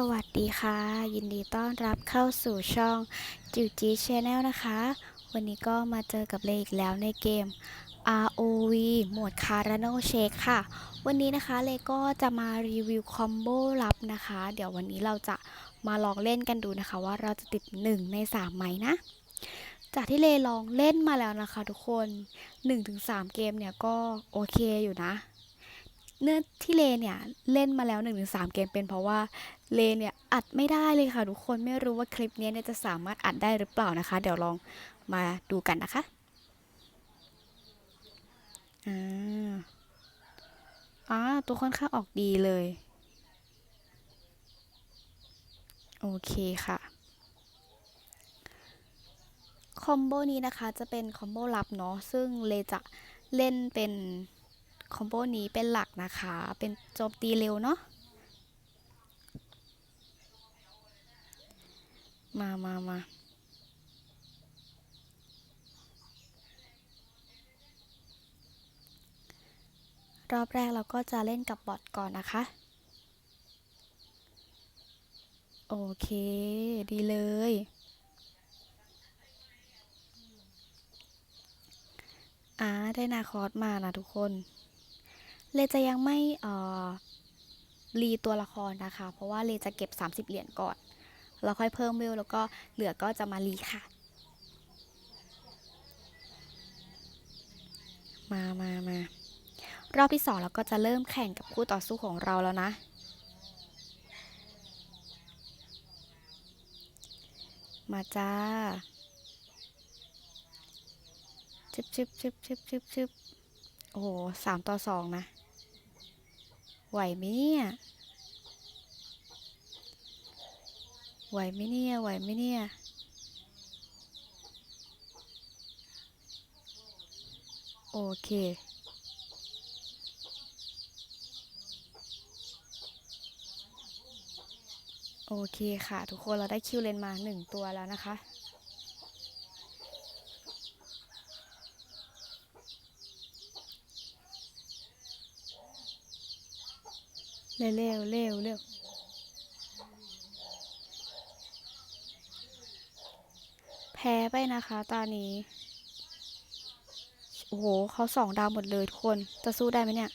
สวัสดีค่ะ ยินดีต้อนรับเข้าสู่ช่องจิวจีชแนลนะคะ วันนี้ก็มาเจอกับเลอีกแล้วในเกม ROV หมวดคาราโนเชคค่ะ วันนี้นะคะเลก็จะมารีวิวคอมโบลับนะคะ เดี๋ยววันนี้เราจะมาลองเล่นกันดูนะคะว่าเราจะติด 1 ใน 3 ไหมนะ จากที่เลลองเล่นมาแล้วนะคะทุกคน 1-3 เกมเนี่ยก็โอเคอยู่นะเนื่องที่เลเนี่ยเล่นมาแล้ว 1-3 เกมเป็นเพราะว่า เลเนี่ยอัดไม่ได้เลยค่ะทุกคนไม่รู้ว่าคลิปนี้เนี่ยจะสามารถอัดได้หรือเปล่านะคะ เดี๋ยวลองมาดูกันนะคะอ่าอ่าตัวค่อนข้างออกดีเลย โอเคค่ะคอมโบนี้นะคะจะเป็นคอมโบลับเนาะซึ่งเลจะเล่นเป็นคอมโบนี้เป็นหลักนะคะ เป็นโจมตีเร็วเนาะ มามามารอบแรกเราก็จะเล่นกับบอทก่อนนะคะ โอเค ดีเลย อ่า ได้นาคอสมานะทุกคน เลจะยังไม่เอ่อรีตัวละครนะคะ เพราะว่าเลจะเก็บ 30 เหรียญก่อน แล้วค่อยเพิ่มเวลแล้วก็เหลือก็จะมารีค่ะ มามามารอบที่สองเราก็จะเริ่มแข่งกับคู่ต่อสู้ของเราแล้วนะมาจ้าชึบชึบชึบชึบชึบชึบโอ้โหสามต่อสองนะ ไหวไหมเนี่ย ไหวไหมเนี่ย ไหวไหมเนี่ย โอเค โอเคค่ะ ทุกคนเราได้คิวเลนมาหนึ่งตัวแล้วนะคะเร็วเร็วเร็วเร็ว พ้ไปนะคะตานี้ โอ้โหเขาสองดาวหมดเลยทุกคน จะสู้ได้ไหมเนี่ย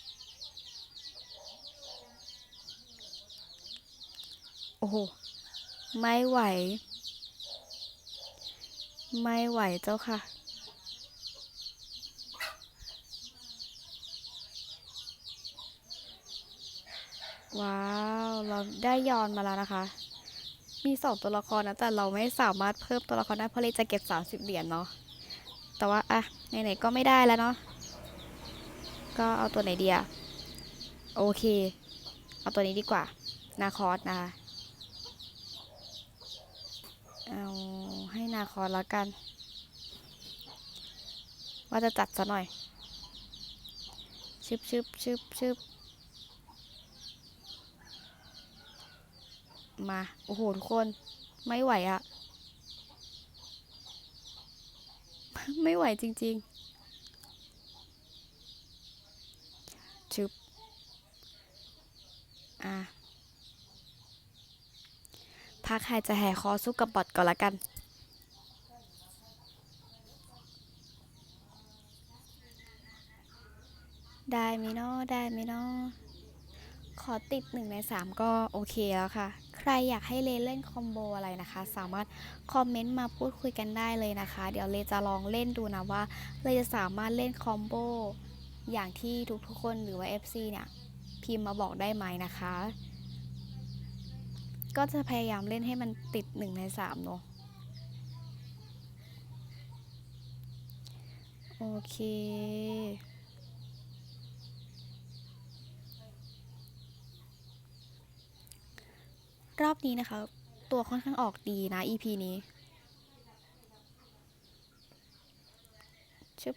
โอ้โห ไม่ไหว ไม่ไหวเจ้าค่ะว้าว เราได้ยอนมาแล้วนะคะ มีสองตัวละครนะ แต่เราไม่สามารถเพิ่มตัวละครได้เพราะเลยจะเก็บ30เหรียญเนาะ แต่ว่าอะไหนๆก็ไม่ได้แล้วเนาะ ก็เอาตัวไหนดีอะโอเค เอาตัวนี้ดีกว่า นาคอสนะคะเอาให้นาคอสแล้วกัน ว่าจะจัดซะหน่อยชึบชึบชึบชึบ มา โอ้โห ทุกคน ไม่ไหวอะ ไม่ไหวจริงๆชึบอะพักหายใจแห่คอสู้กับบอทก่อนละกัน ได้ไมเนาะได้ไมเนาะขอติดหนึ่งในสามก็โอเคแล้วค่ะ ใครอยากให้เลเล่นคอมโบอะไรนะคะ สามารถคอมเมนต์มาพูดคุยกันได้เลยนะคะ เดี๋ยวเลจะลองเล่นดูนะว่าเลจะสามารถเล่นคอมโบอย่างที่ทุกๆคนหรือว่า FC เนี่ยพิมพ์มาบอกได้ไหมนะคะ ก็จะพยายามเล่นให้มันติดหนึ่งในสามเนาะโอเค รอบนี้นะคะ ตัวค่อนข้างออกดีนะ EP นี้ชึบ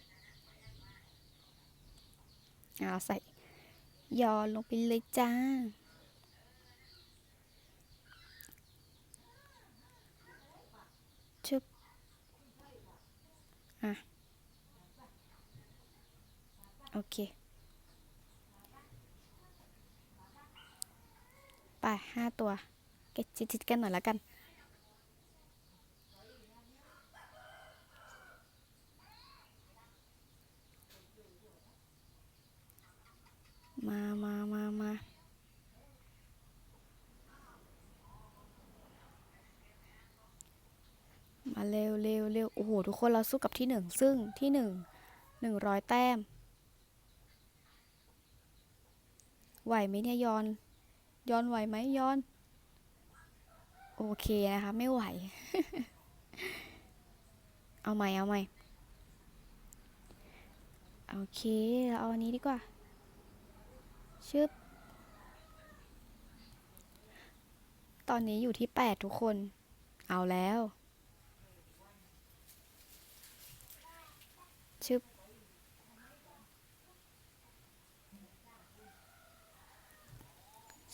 เอาใส่ย้อนลงไปเลยจ้า ชึบ อะ โอเค ไปห้าตัว เก็ตจิตๆกันหน่อยละกัน มามามามามาเร็วเร็วเร็วโอ้โห ทุกคนเราสู้กับที่หนึ่งซึ่งที่หนึ่งหนึ่งร้อยแต้ม ไหวไหมเนี่ยยอน ยอนไหวไหมยอน โอเคนะคะ ไม่ไหว เอาใหม่เอาใหม่โอเคเราเอาอันนี้ดีกว่า ชึบ ตอนนี้อยู่ที่แปดทุกคน เอาแล้ว ชึบ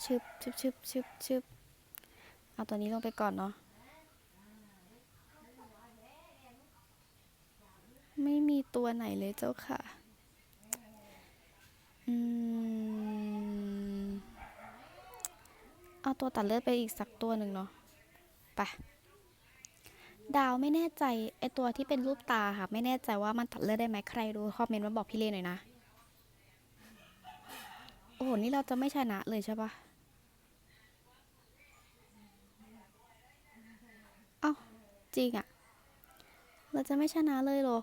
ชึบชึบชึบชึบชึบ เอาตัวนี้ลงไปก่อนเนาะ ไม่มีตัวไหนเลยเจ้าค่ะ อืม เอาตัวตัดเลือดไปอีกสักตัวหนึ่งเนาะ ไป ดาวไม่แน่ใจไอตัวที่เป็นรูปตาค่ะ ไม่แน่ใจว่ามันตัดเลือดได้ไหมใครรู้คอมเมนต์มาบอกพี่เลหน่อยนะ โอ้โห นี่เราจะไม่ชนะเลยใช่ปะเอ้า จริงอะเราจะไม่ชนะเลยหรอ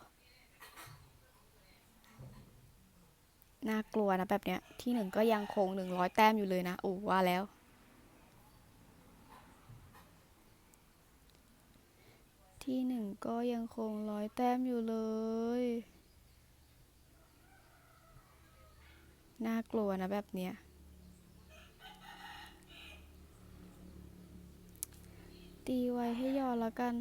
น่ากลัวนะแบบเนี้ย ที่หนึ่งก็ยังคงหนึ่งร้อยแต้มอยู่เลยนะโอ้ว่าแล้ว ที่หนึ่งก็ยังคงร้อยแต้มอยู่เลย น่ากลัวนะแบบเนี้ยตีไว้ให้ยอแล้วกัน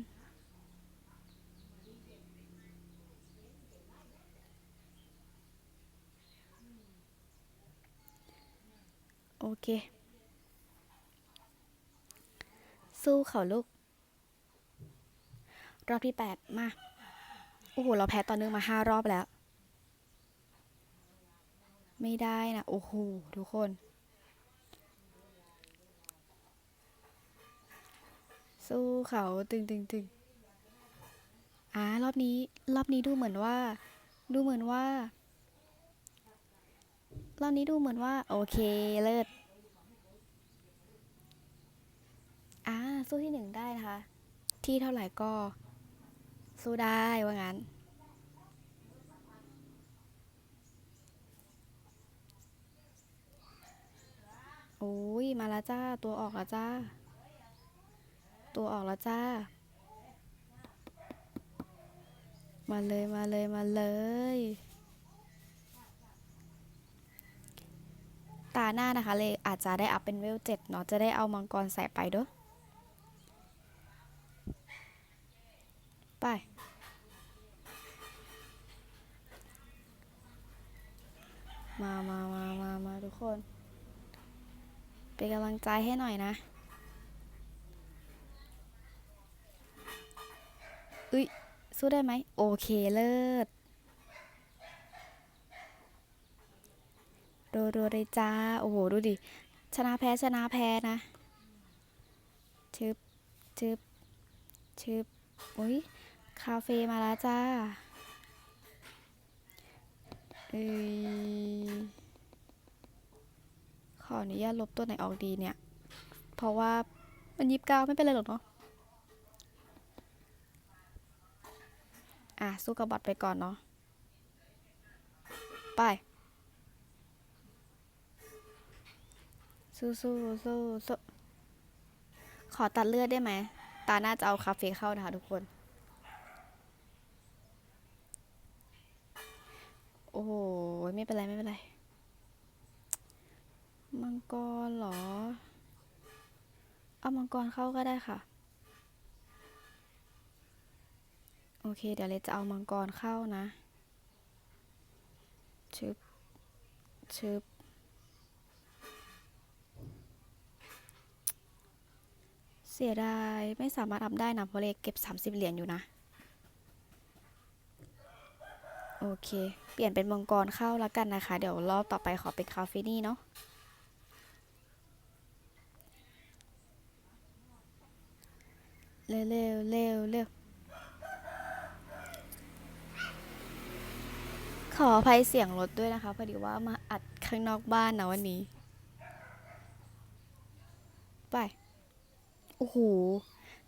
โอเค สู้เขาลูก รอบที่แปดมา โอ้โห เราแพ้ต่อเนื่องมาห้ารอบแล้ว ไม่ได้นะ โอ้โห ทุกคน สู้เขาตึงตึงตึงอ่ารอบนี้ รอบนี้ดูเหมือนว่า ดูเหมือนว่า รอบนี้ดูเหมือนว่า โอเคเลิศอ่าสู้ที่หนึ่งได้นะคะ ที่เท่าไหร่ก็ สู้ได้ว่างั้น โอ้ย มาแล้วจ้า ตัวออกแล้วจ้า ตัวออกแล้วจ้า มาเลยมาเลยมาเลย ตาหน้านะคะ เลยอาจจะได้อัพเป็นเวลเจ็ดเนาะจะได้เอามังกรใส่ไปเด้วยไป มามามามามาทุกคน เป็นกำลังใจให้หน่อยนะอุ้ยสู้ได้ไหม โอเคเลิศ โดโดเลยจ้า โอ้โห ดูดิ ชนะแพ้ชนะแพ้นะ ชึบ ชึบ ชึบ อุ้ยคาเฟ่มาแล้วจ้าเอ้ยขออนุญาตลบตัวไหนออกดีเนี่ย เพราะว่ามันยิบเก้าไม่เป็นไรหรอกเนาะ อะ สู้กับบอทไปก่อนเนาะ ไป สู้สู้สู้สู้ขอตัดเลือดได้ไหม ตาน่าจะเอาคาเฟ่เข้านะคะทุกคน โอ้โห ไม่เป็นไร ไม่เป็นไร มังกรเหรอ เอามังกรเข้าก็ได้ค่ะ โอเค เดี๋ยวเลยจะเอามังกรเข้านะ ชึบ ชึบ เสียดายไม่สามารถอัพได้นะเพราะเลขเก็บ 30 เหรียญอยู่นะ โอเค เปลี่ยนเป็นมังกรเข้าแล้วกันนะคะ เดี๋ยวรอบต่อไปขอเป็นคาเฟนี่เนาะเร็วเร็วเร็วเร็วขออภัยเสียงรถด้วยนะคะพอดีว่ามาอัดข้างนอกบ้านนะวันนี้ ไป โอ้โห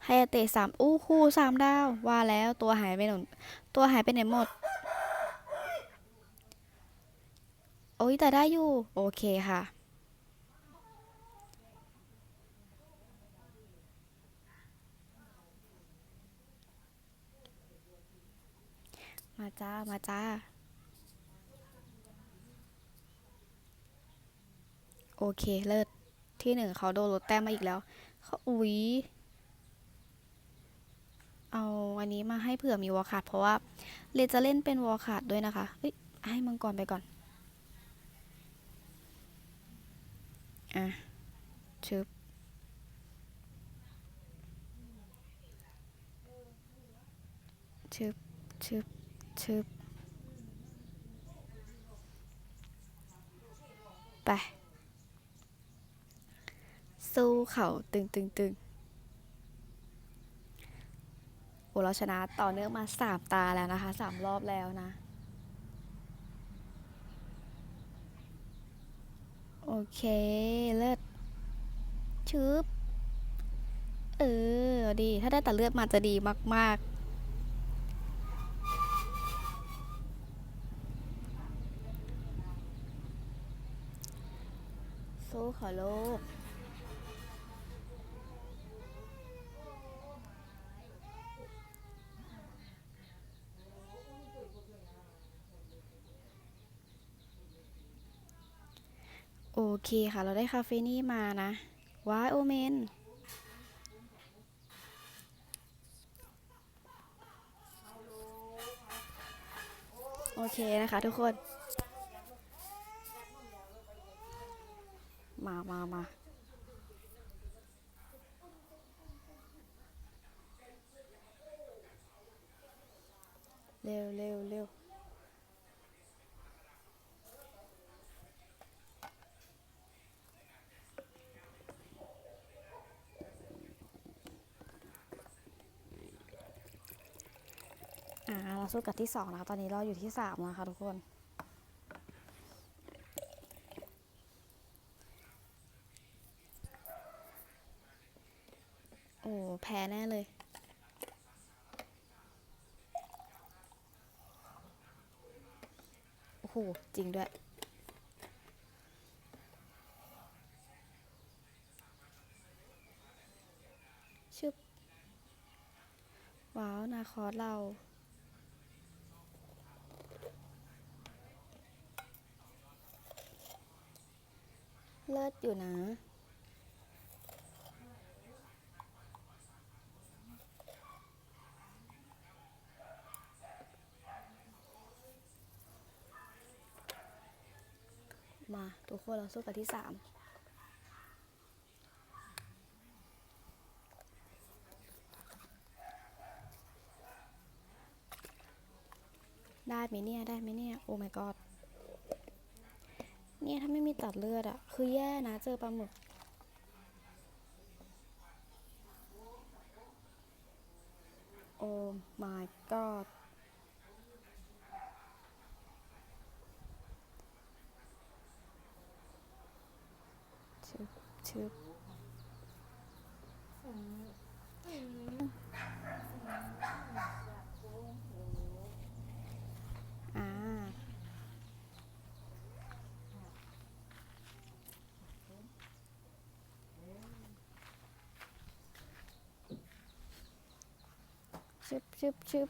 ไฮยาเตะสามอู้หูสามดาว ว่าแล้วตัวหายไปหนตัวหายไปไหนหมด โอ้ยแต่ได้อยู่ โอเคค่ะ มาจ้า มาจ้า โอเคเลิศที่หนึ่งเขาโดนลดแต้มมาอีกแล้ว อุ๊ยเอาอันนี้มาให้เผื่อมีวอลคัดเพราะว่าเรนจะเล่นเป็นวอลคัดด้วยนะคะเอ้ยให้มังกรไปก่อนอะชึบชึบชึบชึบไป สู้เขาตึงตึงตึงโอ้เราชนะต่อเนื่องมาสามตาแล้วนะคะสามรอบแล้วนะ โอเค เลิศชึบเออเอาดี ถ้าได้แต่เลือดมาจะดีมาก ๆสู้ขอโลก เคค่ะ เราได้คาเฟนี่มานะว้ายโอเมนโอเคนะคะทุกคน มามามาเร็วเร็วเร็วอ่าเรา สู้กับที่สองนะคะ ตอนนี้เราอยู่ที่สามนะคะทุกคน โอ้แพ้แน่เลย โอ้โห จริงด้วยชึบว้าว นาคอสเรา เลิศอยู่นะ มาทุกคนเราสู้กับที่สามได้ไหมเนี่ย ได้ไหมเนี่ย โอ้ my god เนี่ยถ้าไม่มีตัดเลือดอะคือแย่นะเจอปลาหมึก โอ้ my god ชึบชึบอ่า ชึบชึบชึบ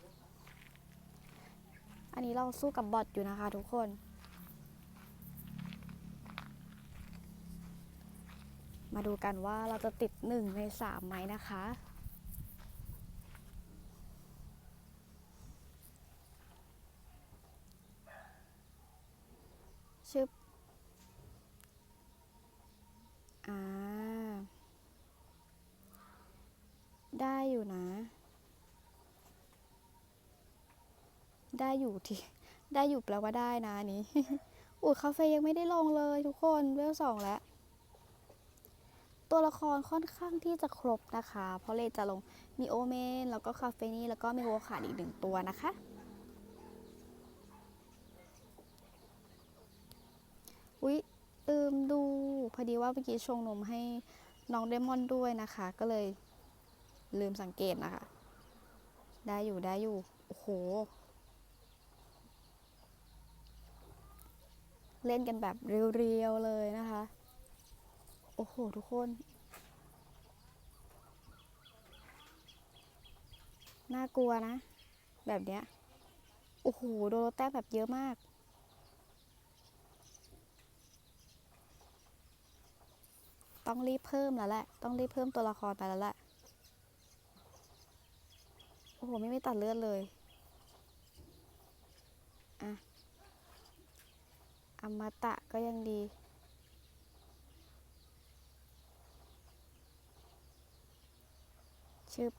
อันนี้เราสู้กับบอทอยู่นะคะทุกคน มาดูกันว่าเราจะติดหนึ่งในสามไหมนะคะชึบ อ่า ได้อยู่นะ ได้อยู่ที่ได้อยู่แปลว่าได้นะนนี้อูดคาเฟ่ยังไม่ได้ลงเลยทุกคนเวลสองแล้ว ตัวละครค่อนข้างที่จะครบนะคะ เพราะเลจะลงมีโอเมน แล้วก็คาเฟนี่แล้วก็มีโวขาดอีกหนึ่งตัวนะคะ อุ๊ยลืมดูพอดีว่าเมื่อกี้ชงนมให้น้องเดมอนด้วยนะคะ ก็เลยลืมสังเกตนะคะ ได้อยู่ได้อยู่ โอ้โห เล่นกันแบบเรียวๆเลยนะคะ โอ้โห ทุกคน น่ากลัวนะ แบบเนี้ย โอ้โห โดนแต้มแบบเยอะมาก ต้องรีบเพิ่มแล้วแหละ ต้องรีบเพิ่มตัวละครไปแล้วแหละ โอ้โห ไม่ไม่ตัดเลือดเลย อะ อมตะก็ยังดี ชึบ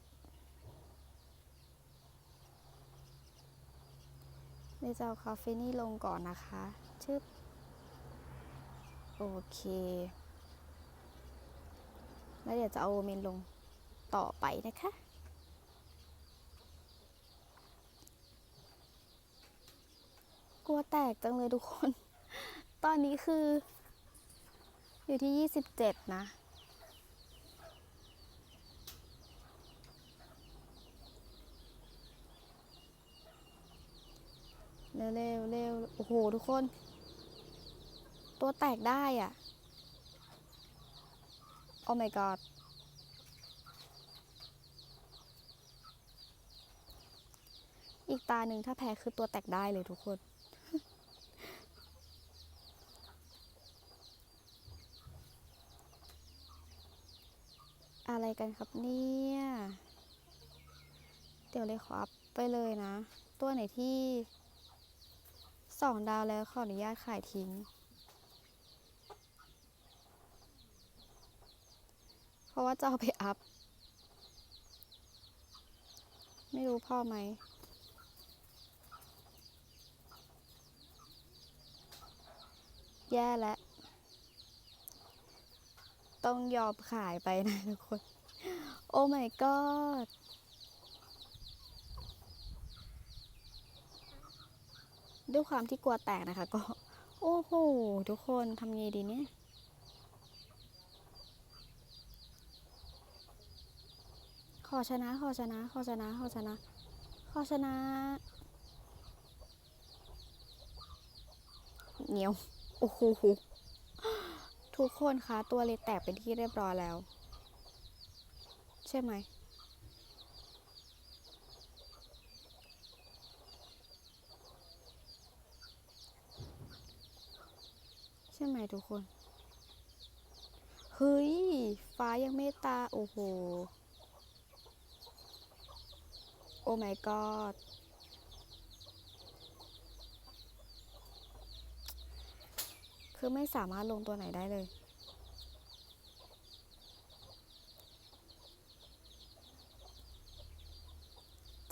เดี๋ยวจะเอาคาเฟนี่ลงก่อนนะคะ ชึบ โอเค แล้วเดี๋ยวจะเอาโอเมนลงต่อไปนะคะกลัวแตกจังเลยทุกคน ตอนนี้คือ อยู่ที่27นะ เร็วเร็วเร็วโอ้โห ทุกคน ตัวแตกได้อะ โอ้ my god อีกตาหนึ่งถ้าแพ้คือตัวแตกได้เลยทุกคน อะไรกันครับเนี่ย เดี๋ยวเลยขออัพไปเลยนะ ตัวไหนที่สองดาวแล้วขออนุญาตขายทิ้ง เพราะว่าจะเอาไปอัพ ไม่รู้พ่อไหมแย่แล้ว ต้องยอมขายไปนะทุกคน โอ้ my god ด้วยความที่กลัวแตกนะคะ ก็ โอ้โห ทุกคนทำไงดีเนี่ย ขอชนะ ขอชนะ ขอชนะ ขอชนะ ขอชนะ เหนียว โอ้โห ทุกคนคะ ตัวเลยแตกเป็นที่เรียบร้อยแล้ว ใช่ไหม ใช่ไหมทุกคน เฮ้ย ฟ้ายังไม่ตา โอ้โห โอ้ my god คือไม่สามารถลงตัวไหนได้เลย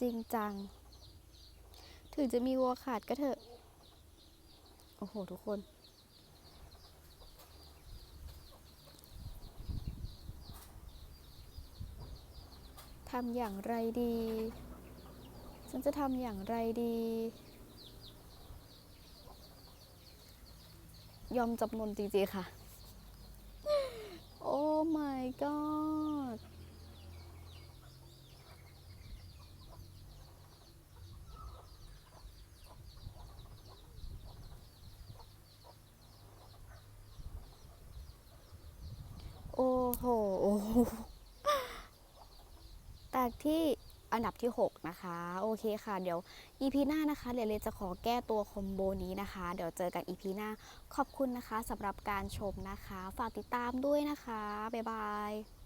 จริงจัง ถึงจะมีวัวขาดก็เถอะ โอ้โห ทุกคนทำอย่างไรดี ฉันจะทำอย่างไรดี ยอมจำนนจริงๆค่ะ โอ้ my god โอ้โห แตกที่ อันดับที่ 6 นะคะ โอเคค่ะ เดี๋ยว EP หน้านะคะเดี๋ยวเลจะขอแก้ตัวคอมโบนี้นะคะ เดี๋ยวเจอกัน EP หน้า ขอบคุณนะคะสำหรับการชมนะคะ ฝากติดตามด้วยนะคะ บ๊ายบาย